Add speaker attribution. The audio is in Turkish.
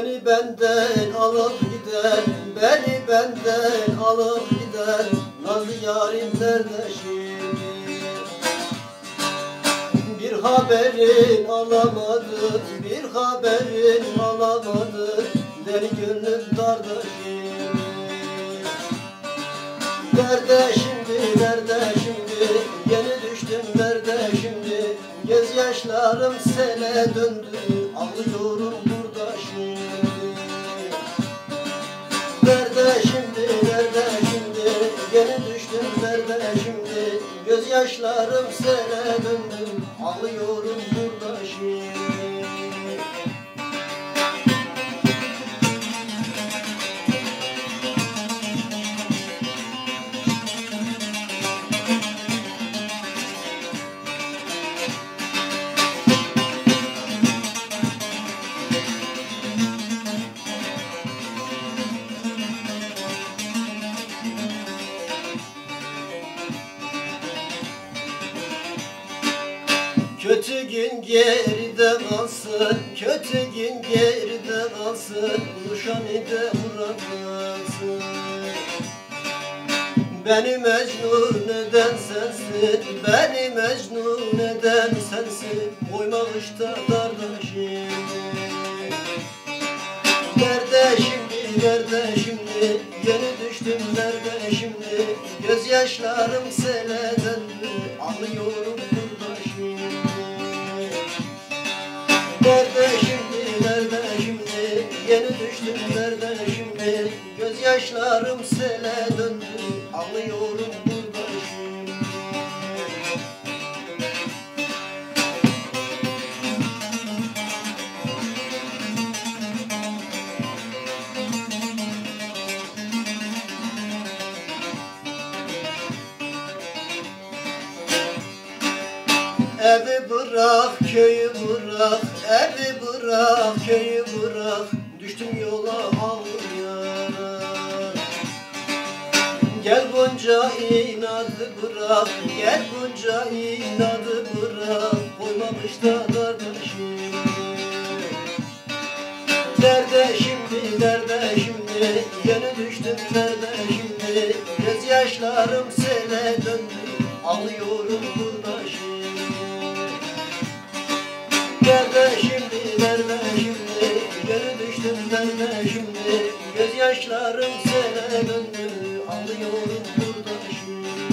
Speaker 1: benden alıp gider Beni benden alıp gider Nazlı yarim nerede şimdi. Bir haberin alamadım Bir haberin alamadım Deli gönlüm darda şimdi. Nerede şimdi, nerede şimdi? Yeni düştüm nerede şimdi? Göz yaşlarım sele döndü Göz yaşlarım sele döndü Ağlıyorum burada Kötü gün geride kalsın, kötü gün geride kalsın, Nuşani'de uğramasın. Beni mecnun eden sensin, beni mecnun eden sensin, Koyma kışta kardeşim. Nerede şimdi, nerede şimdi, yeni düştüm nerede şimdi, Gözyaşlarım sele döndü, ağlıyorum burada. Gözyaşlarım sele döndü, ağlıyorum burada. Evi bırak, köyü bırak, evi bırak, köyü bırak, Gel bunca inadı bırak, gel bunca inadı bırak, koymamış da kardeşim. Nerede şimdi, nerede şimdi, yeni düştüm nerede şimdi, göz yaşlarım sele döndü, ağlıyorum burada şimdi. Nerede şimdi, nerede şimdi, yeni düştüm nerede şimdi, göz yaşlarım sele döndü, ağlıyorum burada şimdi.